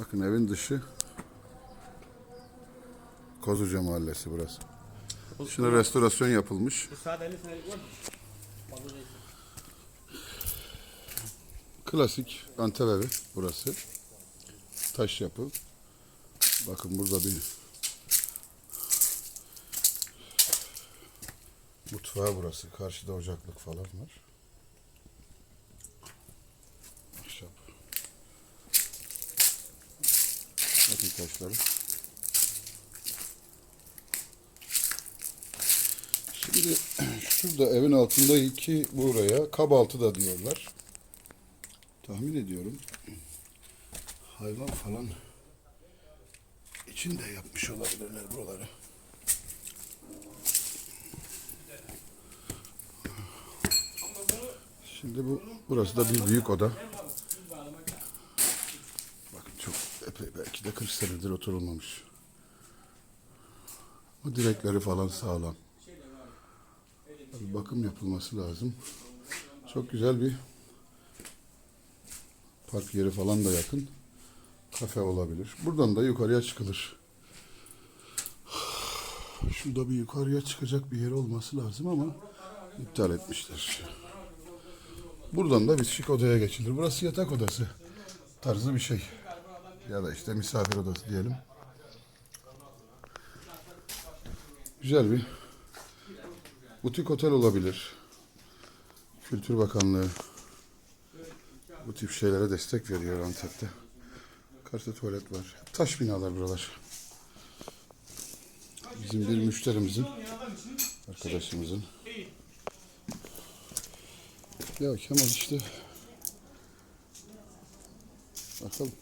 Bakın evin dışı Kozuca Mahallesi burası. Şimdi restorasyon yapılmış. Müsaade 50 senelik var mı? Fazla değil. Klasik Antep evi burası. Taş yapı. Bakın burada bir mutfağı burası. Karşıda ocaklık falan var. Bakın taşları. Şimdi şurada evin altında iki buraya kabaltı da diyorlar. Tahmin ediyorum. Hayvan falan içinde yapmış olabilirler buraları. Şimdi bu burası da bir büyük oda. Bakın çok belki de 40 senedir oturulmamış. Bu direkleri falan sağlam. Bir bakım yapılması lazım. Çok güzel bir Park yeri falan da yakın. Kafe olabilir. Buradan da yukarıya çıkılır. Şurada bir yukarıya çıkacak bir yer olması lazım ama iptal etmişler. Buradan da bir şık odaya geçilir. Burası yatak odası tarzı bir şey. Ya da işte misafir odası diyelim. Güzel bir butik otel olabilir. Kültür Bakanlığı bu tip şeylere destek veriyor Antep'te. Karşıda tuvalet var. Taş binalar buralar. Bizim bir müşterimizin, arkadaşımızın. Ya Kemal işte. Bakalım.